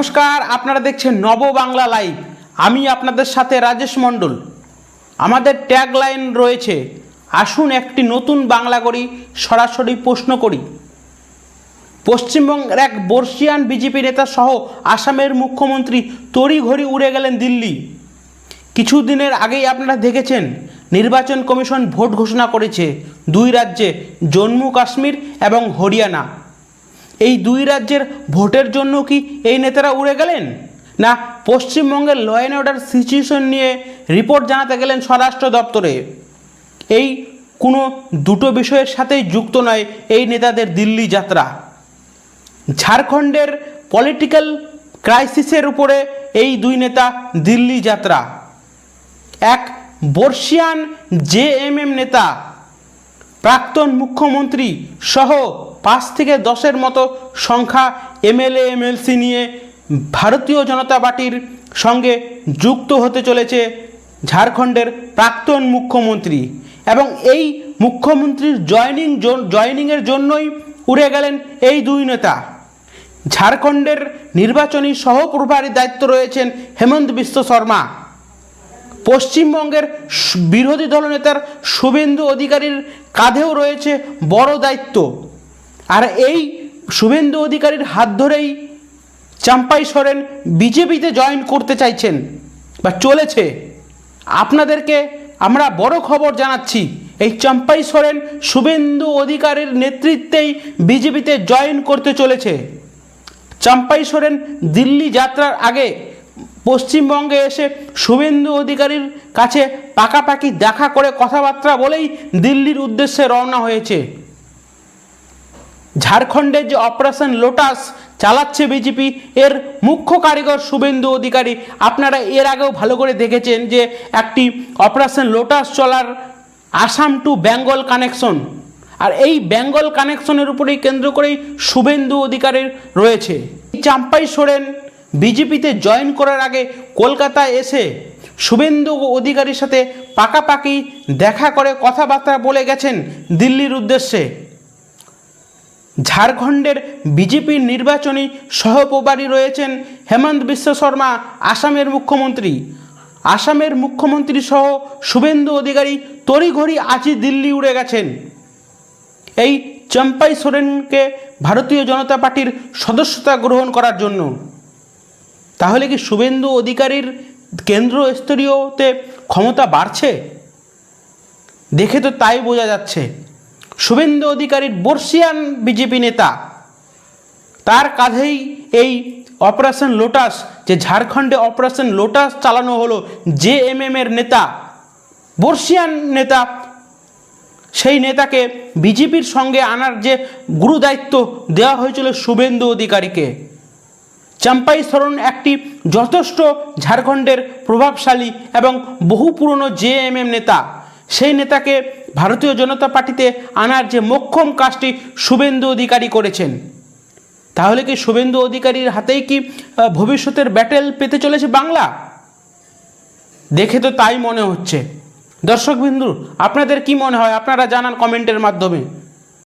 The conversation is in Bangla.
নমস্কার, আপনারা দেখছেন নব বাংলা লাইভ। আমি আপনাদের সাথে রাজেশ মণ্ডল। আমাদের ট্যাগ লাইন রয়েছে, আসুন একটি নতুন বাংলা করি, সরাসরি প্রশ্ন করি। পশ্চিমবঙ্গের এক বর্ষিয়ান বিজেপি নেতা সহ আসামের মুখ্যমন্ত্রী তড়িঘড়ি উড়ে গেলেন দিল্লি। কিছুদিনের আগেই আপনারা দেখেছেন, নির্বাচন কমিশন ভোট ঘোষণা করেছে দুই রাজ্যে জম্মু কাশ্মীর এবং হরিয়ানা। এই দুই রাজ্যের ভোটের জন্য কি এই নেতারা উড়ে গেলেন? না, পশ্চিমবঙ্গের ল অ্যান্ড অর্ডার সিচুয়েশন নিয়ে রিপোর্ট জানাতে গেলেন স্বরাষ্ট্র দপ্তরে। এই কোনো দুটো বিষয়ের সাথেই যুক্ত নয় এই নেতাদের দিল্লি যাত্রা। ঝাড়খণ্ডের পলিটিক্যাল ক্রাইসিসের উপরে এই দুই নেতা দিল্লি যাত্রা। এক বর্ষিয়ান জে এম এম নেতা, প্রাক্তন মুখ্যমন্ত্রী সহ পাঁচ থেকে দশের মতো সংখ্যা এমএলএ, এমএলসি নিয়ে ভারতীয় জনতা পার্টির সঙ্গে যুক্ত হতে চলেছে ঝাড়খণ্ডের প্রাক্তন মুখ্যমন্ত্রী। এবং এই মুখ্যমন্ত্রীর জয়নিং জয়নিংয়ের জন্যই উড়ে গেলেন এই দুই নেতা। ঝাড়খণ্ডের নির্বাচনী সহপ্রভারী দায়িত্ব রয়েছেন হেমন্ত বিশ্ব শর্মা। পশ্চিমবঙ্গের বিরোধী দলনেতার শুভেন্দু অধিকারীর কাঁধেও রয়েছে বড় দায়িত্ব। আর এই শুভেন্দু অধিকারীর হাত ধরেই চাম্পাই সোরেন বিজেপিতে জয়েন করতে চাইছেন বা চলেছে। আপনাদেরকে আমরা বড় খবর জানাচ্ছি, এই চাম্পাই সোরেন শুভেন্দু অধিকারীর নেতৃত্বেই বিজেপিতে জয়েন করতে চলেছে। চাম্পাই সোরেন দিল্লি যাত্রার আগে পশ্চিমবঙ্গে এসে শুভেন্দু অধিকারীর কাছে পাকাপাকি দেখা করে কথাবার্তা বলেই দিল্লির উদ্দেশ্যে রওনা হয়েছে। ঝাড়খণ্ডের যে অপারেশন লোটাস চালাচ্ছে বিজেপি, এর মুখ্য কারিগর শুভেন্দু অধিকারী, আপনারা এর আগেও ভালো করে দেখেছেন যে একটি অপারেশন লোটাস চলার আসাম টু বেঙ্গল কানেকশন। আর এই বেঙ্গল কানেকশনের উপরেই কেন্দ্র করেই শুভেন্দু অধিকারের রয়েছে। চাম্পাই সোরেন বিজেপিতে জয়েন করার আগে কলকাতায় এসে শুভেন্দু অধিকারীর সাথে পাকাপাকি দেখা করে কথাবার্তা বলে গেছেন দিল্লির উদ্দেশ্যে। ঝাড়খণ্ডের বিজেপির নির্বাচনী সহপ্রভারী রয়েছেন হেমন্ত বিশ্ব শর্মা, আসামের মুখ্যমন্ত্রী। আসামের মুখ্যমন্ত্রী সহ শুভেন্দু অধিকারী তড়িঘড়ি আজই দিল্লি উড়ে গেছেন। এই চম্পাই সোরেনকে ভারতীয় জনতা পার্টির সদস্যতা গ্রহণ করার জন্য। তাহলে কি শুভেন্দু অধিকারীর কেন্দ্র স্তরীয়তে ক্ষমতা বাড়ছে? দেখে তো তাই বোঝা যাচ্ছে। শুভেন্দু অধিকারীর বর্ষিয়ান বিজেপি নেতা, তার কাঁধেই এই অপারেশন লোটাস, যে ঝাড়খণ্ডে অপারেশন লোটাস চালানো হলো, জে এম এর নেতা, বর্ষিয়ান নেতা, সেই নেতাকে বিজেপির সঙ্গে আনার যে গুরু দায়িত্ব দেওয়া হয়েছিল শুভেন্দু অধিকারীকে। চাম্পাই সরণ একটি যথেষ্ট ঝাড়খণ্ডের প্রভাবশালী এবং বহু পুরনো জেএমএম নেতা, সেই নেতাকে ভারতীয় জনতা পার্টিতে আনার যে মোক্ষম কাজটি শুভেন্দু অধিকারী করেছেন, তাহলে কি শুভেন্দু অধিকারীর হাতেই কি ভবিষ্যতের ব্যাটেল পেতে চলেছে বাংলা? দেখে তো তাই মনে হচ্ছে। দর্শক বিন্দু, আপনাদের কি মনে হয়? আপনারা জানান কমেন্টের মাধ্যমে।